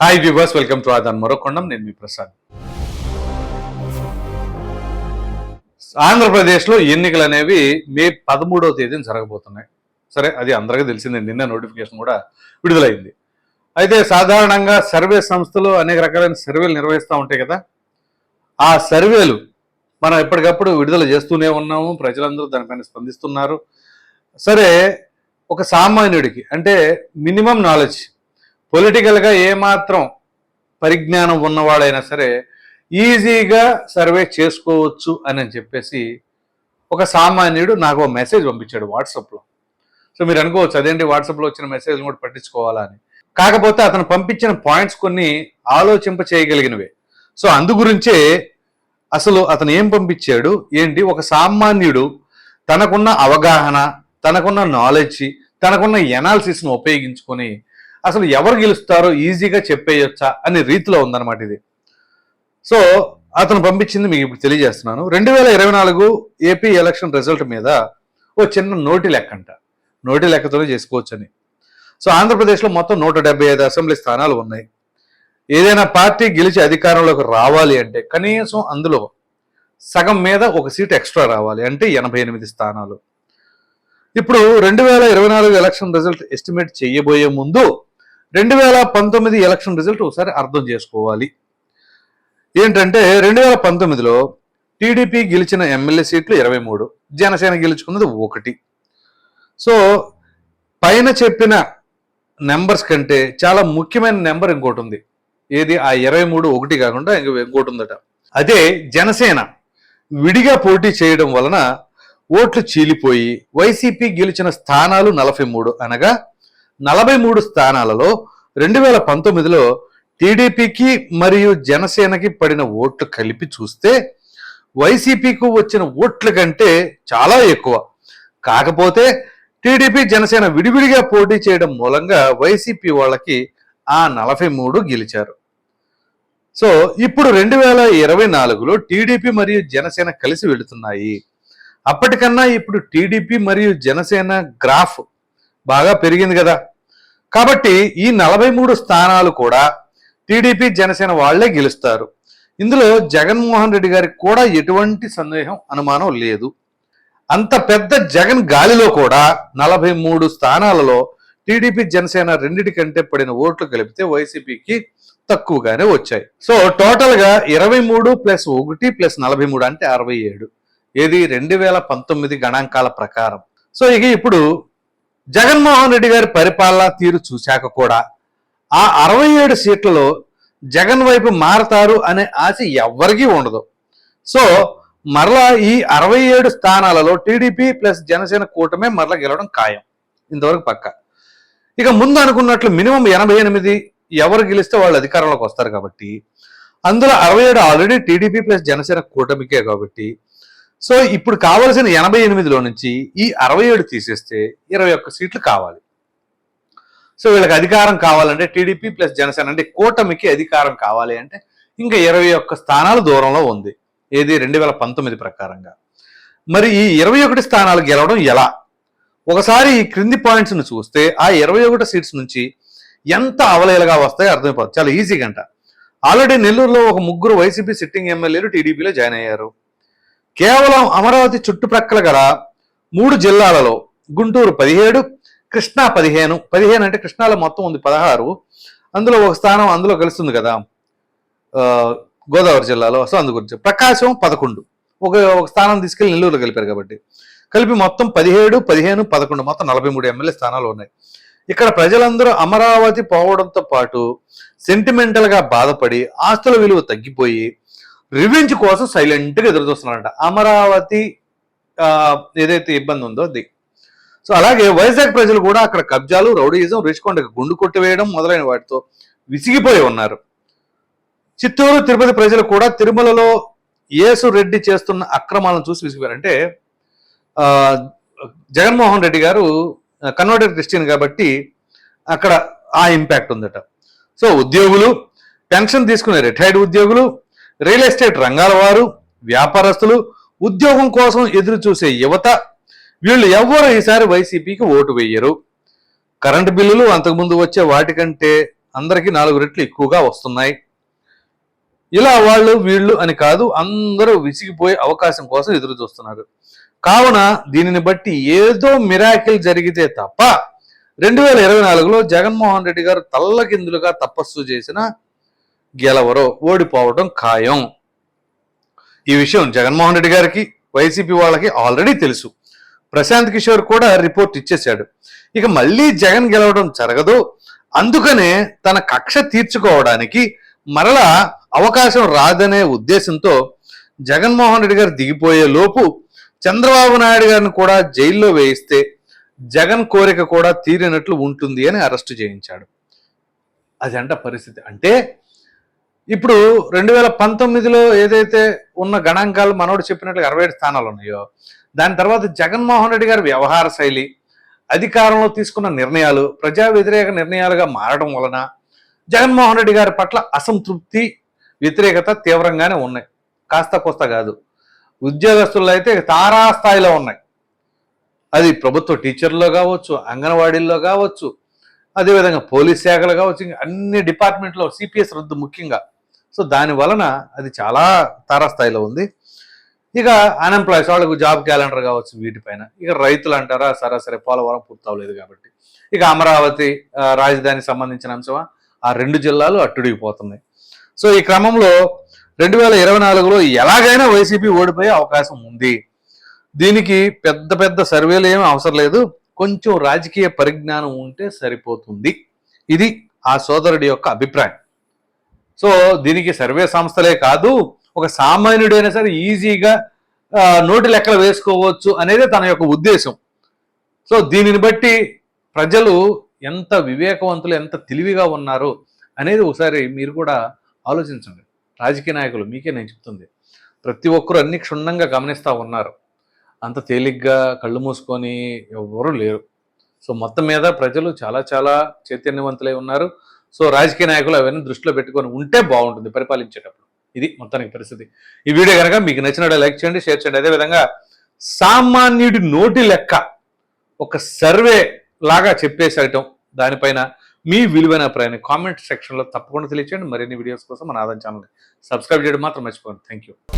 Hi viewers welcome to ఆదాన్ మరొకొండం నేను మీ ప్రసాద్ ఆంధ్రప్రదేశ్లో ఎన్నికలు అనేవి మే పదమూడవ తేదీన జరగబోతున్నాయి. సరే అది అందరికీ తెలిసిందే. నిన్న నోటిఫికేషన్ కూడా విడుదలైంది. అయితే సాధారణంగా సర్వే సంస్థలు అనేక రకాలైన సర్వేలు నిర్వహిస్తూ ఉంటాయి కదా. ఆ సర్వేలు మనం ఎప్పటికప్పుడు విడుదల చేస్తూనే ఉన్నాము. ప్రజలందరూ దానిపైన స్పందిస్తున్నారు. సరే ఒక సామాన్యుడికి అంటే మినిమం నాలెడ్జ్ పొలిటికల్గా ఏమాత్రం పరిజ్ఞానం ఉన్నవాడైనా సరే ఈజీగా సర్వే చేసుకోవచ్చు అని చెప్పేసి ఒక సామాన్యుడు నాకు ఒక మెసేజ్ పంపించాడు వాట్సాప్లో. సో మీరు అనుకోవచ్చు అదేంటి వాట్సాప్లో వచ్చిన మెసేజ్ని కూడా పట్టించుకోవాలా అని. కాకపోతే అతను పంపించిన పాయింట్స్ కొన్ని ఆలోచింప చేయగలిగినవే. సో అందు గురించే అసలు అతను ఏం పంపించాడు? ఏంటి? ఒక సామాన్యుడు తనకున్న అవగాహన తనకున్న నాలెడ్జ్ తనకున్న ఎనాలిసిస్ను ఉపయోగించుకొని అసలు ఎవరు గెలుస్తారో ఈజీగా చెప్పేయొచ్చా అనే రీతిలో ఉందన్నమాట ఇది. సో అతను పంపించింది మీకు ఇప్పుడు తెలియజేస్తున్నాను. రెండు వేల ఇరవై నాలుగు ఏపీ ఎలక్షన్ రిజల్ట్ మీద ఓ చిన్న నోటి లెక్క అంట నోటి లెక్కతోనే చేసుకోవచ్చని. సో ఆంధ్రప్రదేశ్లో మొత్తం నూట డెబ్బై ఐదు అసెంబ్లీ స్థానాలు ఉన్నాయి. ఏదైనా పార్టీ గెలిచి అధికారంలోకి రావాలి అంటే కనీసం అందులో సగం మీద ఒక సీట్ ఎక్స్ట్రా రావాలి అంటే ఎనభై ఎనిమిది స్థానాలు. ఇప్పుడు రెండు వేల ఇరవై నాలుగు ఎలక్షన్ రిజల్ట్ ఎస్టిమేట్ చేయబోయే ముందు రెండు వేల పంతొమ్మిది ఎలక్షన్ రిజల్ట్ ఒకసారి అర్థం చేసుకోవాలి. ఏంటంటే రెండు వేల పంతొమ్మిదిలో టీడీపీ గెలిచిన ఎమ్మెల్యే సీట్లు ఇరవై మూడు జనసేన గెలుచుకున్నది ఒకటి. సో పైన చెప్పిన నెంబర్స్ కంటే చాలా ముఖ్యమైన నెంబర్ ఇంకోటి ఉంది ఏది? ఆ ఇరవై మూడు ఒకటి కాకుండా ఇంక ఇంకోటి ఉందట. అదే జనసేన విడిగా పోటీ చేయడం వలన ఓట్లు చీలిపోయి వైసీపీ గెలిచిన స్థానాలు నలభై మూడు అనగా నలభై మూడు స్థానాలలో రెండు వేల పంతొమ్మిదిలో టీడీపీకి మరియు జనసేనకి పడిన ఓట్లు కలిపి చూస్తే వైసీపీకి వచ్చిన ఓట్ల కంటే చాలా ఎక్కువ. కాకపోతే టీడీపీ జనసేన విడివిడిగా పోటీ చేయడం మూలంగా వైసీపీ వాళ్ళకి ఆ నలభై మూడు గెలిచారు. సో ఇప్పుడు రెండు వేల ఇరవై నాలుగులో టీడీపీ మరియు జనసేన కలిసి వెళుతున్నాయి. అప్పటికన్నా ఇప్పుడు టీడీపీ మరియు జనసేన గ్రాఫ్ బాగా పెరిగింది కదా. కాబట్టి ఈ నలభై మూడు స్థానాలు కూడా టీడీపీ జనసేన వాళ్ళే గెలుస్తారు. ఇందులో జగన్మోహన్ రెడ్డి గారికి కూడా ఎటువంటి సందేహం అనుమానం లేదు. అంత పెద్ద జగన్ గాలిలో కూడా నలభై మూడు స్థానాలలో టీడీపీ జనసేన రెండిటికంటే పడిన ఓట్లు కలిపితే వైసీపీకి తక్కువగానే వచ్చాయి. సో టోటల్గా ఇరవై మూడు ప్లస్ ఒకటి ప్లస్ నలభై మూడు అంటే అరవై ఏడు. ఏది రెండు వేల పంతొమ్మిది గణాంకాల ప్రకారం. సో ఇక ఇప్పుడు జగన్మోహన్ రెడ్డి గారి పరిపాలన తీరు చూశాక కూడా ఆ అరవై ఏడు సీట్లలో జగన్ వైపు మారతారు అనే ఆశ ఎవ్వరికీ ఉండదు. సో మరలా ఈ అరవై ఏడు స్థానాలలో టీడీపీ ప్లస్ జనసేన కూటమే మరలా గెలవడం ఖాయం. ఇంతవరకు పక్క. ఇక ముందు అనుకున్నట్లు మినిమం ఎనభై ఎనిమిది ఎవరు గెలిస్తే వాళ్ళు అధికారంలోకి వస్తారు కాబట్టి అందులో అరవై ఏడు ఆల్రెడీ టీడీపీ ప్లస్ జనసేన కూటమికే కాబట్టి సో ఇప్పుడు కావలసిన ఎనభై ఎనిమిదిలో నుంచి ఈ అరవై ఏడు తీసేస్తే ఇరవై ఒక్క సీట్లు కావాలి. సో వీళ్ళకి అధికారం కావాలంటే టీడీపీ ప్లస్ జనసేన అంటే కూటమికి అధికారం కావాలి అంటే ఇంకా ఇరవై ఒక్క స్థానాలు దూరంలో ఉంది. ఏది రెండు వేల పంతొమ్మిది ప్రకారంగా. మరి ఈ ఇరవై ఒకటి స్థానాలు గెలవడం ఎలా? ఒకసారి ఈ క్రింది పాయింట్స్ను చూస్తే ఆ ఇరవై ఒకటి సీట్స్ నుంచి ఎంత అవలయలుగా వస్తాయో అర్థమైపోతుంది. చాలా ఈజీగా అంట ఆల్రెడీ నెల్లూరులో ఒక ముగ్గురు వైసీపీ సిట్టింగ్ ఎమ్మెల్యేలు టీడీపీలో జాయిన్ అయ్యారు. కేవలం అమరావతి చుట్టుప్రక్కల గల మూడు జిల్లాలలో గుంటూరు పదిహేడు కృష్ణా పదిహేను. పదిహేను అంటే కృష్ణాలో మొత్తం ఉంది పదహారు. అందులో ఒక స్థానం అందులో కలుస్తుంది కదా. గోదావరి జిల్లాలో. సో అందు గురించి. ప్రకాశం పదకొండు. ఒక ఒక స్థానం తీసుకెళ్ళి నెల్లూరులో కలిపారు కాబట్టి. కలిపి మొత్తం పదిహేడు పదిహేను పదకొండు. మొత్తం నలభై మూడు ఎమ్మెల్యే స్థానాలు ఉన్నాయి. ఇక్కడ ప్రజలందరూ అమరావతి పోవడంతో పాటు సెంటిమెంటల్గా బాధపడి ఆస్తుల విలువ తగ్గిపోయి రివెంజ్ కోసం సైలెంట్గా ఎదురు చూస్తున్నారంట. అమరావతి ఏదైతే ఇబ్బంది ఉందో అది. సో అలాగే వైజాగ్ ప్రజలు కూడా అక్కడ కబ్జాలు రౌడీయిజం రుచికొండకు గుండు కొట్టివేయడం మొదలైన వాటితో విసిగిపోయి ఉన్నారు. చిత్తూరు తిరుపతి ప్రజలు కూడా తిరుమలలో యేసు రెడ్డి చేస్తున్న అక్రమాలను చూసి విసిగిపోయారు అంటే జగన్మోహన్ రెడ్డి గారు కన్వర్టెడ్ క్రిస్టియన్ కాబట్టి అక్కడ ఆ ఇంపాక్ట్ ఉందట. సో ఉద్యోగులు పెన్షన్ తీసుకునే రిటైర్డ్ ఉద్యోగులు రియల్ ఎస్టేట్ రంగాల వారు వ్యాపారస్తులు ఉద్యోగం కోసం ఎదురు చూసే యువత వీళ్ళు ఎవ్వరూ ఈసారి వైసీపీకి ఓటు వేయరు. కరెంటు బిల్లులు అంతకుముందు వచ్చే వాటికంటే అందరికీ నాలుగు రెట్లు ఎక్కువగా వస్తున్నాయి. ఇలా వాళ్ళు వీళ్ళు అని కాదు అందరూ విసిగిపోయే అవకాశం కోసం ఎదురు చూస్తున్నారు కావున దీనిని బట్టి ఏదో మిరాకిల్ జరిగితే తప్ప రెండు వేల ఇరవై నాలుగులో జగన్మోహన్ రెడ్డి గారు తల్లకిందులుగా తపస్సు చేసిన గెలవరో ఓడిపోవడం ఖాయం. ఈ విషయం జగన్మోహన్ రెడ్డి గారికి వైసీపీ వాళ్ళకి ఆల్రెడీ తెలుసు. ప్రశాంత్ కిషోర్ కూడా రిపోర్ట్ ఇచ్చేశాడు. ఇక మళ్ళీ జగన్ గెలవడం జరగదు. అందుకనే తన కక్ష తీర్చుకోవడానికి మరలా అవకాశం రాదనే ఉద్దేశంతో జగన్మోహన్ రెడ్డి గారు దిగిపోయే లోపు చంద్రబాబు నాయుడు గారిని కూడా జైల్లో వేయిస్తే జగన్ కోరిక కూడా తీరినట్లు ఉంటుంది అని అరెస్టు చేయించాడు. అదంట పరిస్థితి. అంటే ఇప్పుడు రెండు వేల పంతొమ్మిదిలో ఏదైతే ఉన్న గణాంకాలు మనోడు చెప్పినట్లుగా అరవై ఏడు స్థానాలు ఉన్నాయో దాని తర్వాత జగన్మోహన్ రెడ్డి గారి వ్యవహార శైలి అధికారంలో తీసుకున్న నిర్ణయాలు ప్రజా వ్యతిరేక నిర్ణయాలుగా మారడం వలన జగన్మోహన్ రెడ్డి గారి పట్ల అసంతృప్తి వ్యతిరేకత తీవ్రంగానే ఉన్నాయి. కాస్త కోస్త కాదు. ఉద్యోగస్తుల్లో అయితే తారాస్థాయిలో ఉన్నాయి. అది ప్రభుత్వ టీచర్లో కావచ్చు అంగన్వాడీల్లో కావచ్చు అదేవిధంగా పోలీస్ శాఖలు కావచ్చు ఇంకా అన్ని డిపార్ట్మెంట్లో సిపిఎస్ రద్దు ముఖ్యంగా సో దాని వలన అది చాలా తారాస్థాయిలో ఉంది. ఇక అన్ఎంప్లాయ్స్ వాళ్ళకు జాబ్ క్యాలెండర్ కావచ్చు వీటిపైన. ఇక రైతులు అంటారా సరాసరి పోలవరం పూర్తవలేదు కాబట్టి. ఇక అమరావతి రాజధానికి సంబంధించిన అంశమా? ఆ రెండు జిల్లాలు అట్టుడిగిపోతున్నాయి. సో ఈ క్రమంలో రెండు వేల ఇరవై నాలుగులో ఎలాగైనా వైసీపీ ఓడిపోయే అవకాశం ఉంది. దీనికి పెద్ద పెద్ద సర్వేలు ఏమీ అవసరం లేదు. కొంచెం రాజకీయ పరిజ్ఞానం ఉంటే సరిపోతుంది. ఇది ఆ సోదరుడి యొక్క అభిప్రాయం. సో దీనికి సర్వే సంస్థలే కాదు ఒక సామాన్యుడైనా సరే ఈజీగా నోటి లెక్కలు వేసుకోవచ్చు అనేది తన యొక్క ఉద్దేశం. సో దీనిని బట్టి ప్రజలు ఎంత వివేకవంతులు ఎంత తెలివిగా ఉన్నారు అనేది ఒకసారి మీరు కూడా ఆలోచించండి. రాజకీయ నాయకులు మీకే నేను చెప్తుంది. ప్రతి ఒక్కరు అన్ని క్షుణ్ణంగా గమనిస్తూ ఉన్నారు. అంత తేలిగ్గా కళ్ళు మూసుకొని ఎవరు లేరు. సో మొత్తం మీద ప్రజలు చాలా చాలా చైతన్యవంతులై ఉన్నారు. సో రాజకీయ నాయకులు అవన్నీ దృష్టిలో పెట్టుకొని ఉంటే బాగుంటుంది పరిపాలించేటప్పుడు. ఇది మొత్తానికి పరిస్థితి. ఈ వీడియో కనుక మీకు నచ్చినట్టు లైక్ చేయండి షేర్ చేయండి. అదేవిధంగా సామాన్యుడి నోటి లెక్క ఒక సర్వే లాగా చెప్పేసేయటం దానిపైన మీ విలువైన అభిప్రాయాన్ని కామెంట్ సెక్షన్లో తప్పకుండా తెలియచేయండి. మరిన్ని వీడియోస్ కోసం మన ఆదాయం ఛానల్ని సబ్స్క్రైబ్ చేయడం మాత్రం మర్చిపోండి థ్యాంక్ యూ